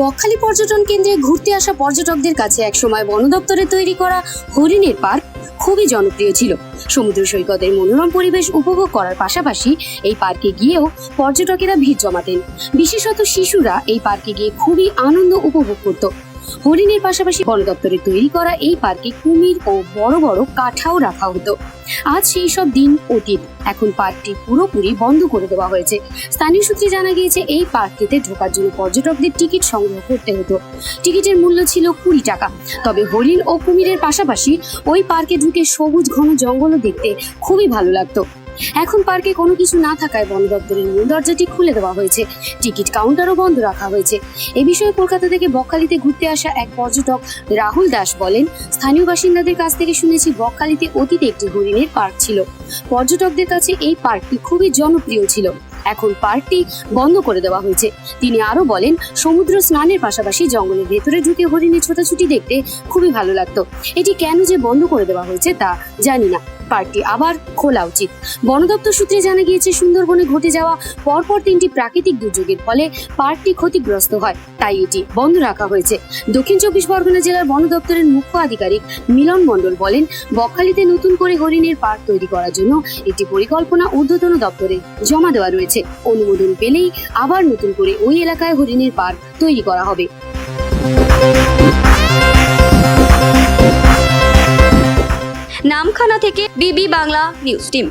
বকখালি পর্যটন কেন্দ্রে ঘুরতে আসা পর্যটকদের কাছে একসময় বন দপ্তরে তৈরি করা হরিণের পার্ক খুবই জনপ্রিয় ছিল। সমুদ্র সৈকতের মনোরম পরিবেশ উপভোগ করার পাশাপাশি এই পার্কে গিয়েও পর্যটকেরা ভিড় জমাতেন। বিশেষত শিশুরা এই পার্কে গিয়ে খুবই আনন্দ উপভোগ করত। হরিণের পাশাপাশি বন দপ্তরে তৈরি করা এই পার্কে কুমির ও বড় বড় কাঠাও রাখা হতো। আজ সেই সব দিন অতীত এখন পার্কটি পুরোপুরি বন্ধ করে দেওয়া হয়েছে। স্থানীয় সূত্রে জানা গিয়েছে, এই পার্কটিতে ঢোকার জন্য পর্যটকদের টিকিট সংগ্রহ করতে হতো। টিকিটের মূল্য ছিল কুড়ি টাকা। তবে হরিণ ও কুমিরের পাশাপাশি ওই পার্কে ঢুকে সবুজ ঘন জঙ্গলও দেখতে খুবই ভালো লাগতো। এখন পার্কে কোনো কিছু না থাকায় বন দপ্তরের মূল দরজাটি খুলে দেওয়া হয়েছে। টিকিট কাউন্টারও বন্ধ রাখা হয়েছে। এ বিষয়ে কলকাতা থেকে বকখালিতে ঘুরতে আসা এক পর্যটক রাহুল দাস বলেন, স্থানীয় বাসিন্দাদের কাছ থেকে শুনেছি বকখালিতে অতীতে একটি হরিণের পার্ক ছিল। পর্যটকদের কাছে এই পার্কটি খুবই জনপ্রিয় ছিল। এখন পার্কটি বন্ধ করে দেওয়া হয়েছে। তিনি আরও বলেন, সমুদ্র স্নানের পাশাপাশি জঙ্গলের ভেতরে ঢুকে হরিণের ছোটাছুটি দেখতে খুবই ভালো লাগতো। এটি কেন যে বন্ধ করে দেওয়া হয়েছে তা জানি না। পার্কটি আবার খোলা উচিত। বন দপ্তর সূত্রে জানা গিয়েছে, সুন্দরবনে ঘটে যাওয়া পরপর তিনটি প্রাকৃতিক দুর্যোগের ফলে পার্কটি ক্ষতিগ্রস্ত হয়। তাই এটি বন্ধ রাখা হয়েছে। দক্ষিণ চব্বিশ পরগনা জেলার বন দপ্তরের মুখ্য আধিকারিক মিলন মণ্ডল বলেন, বকখালিতে নতুন করে হরিণের পার্ক তৈরি করার জন্য একটি পরিকল্পনা ঊর্ধ্বতন দপ্তরে জমা দেওয়া রয়েছে। অনুমোদন পেলেই আবার নতুন করে ওই এলাকায় হরিণের পার্ক তৈরি করা হবে। নামখানা থেকে বিবি বাংলা নিউজ টিম।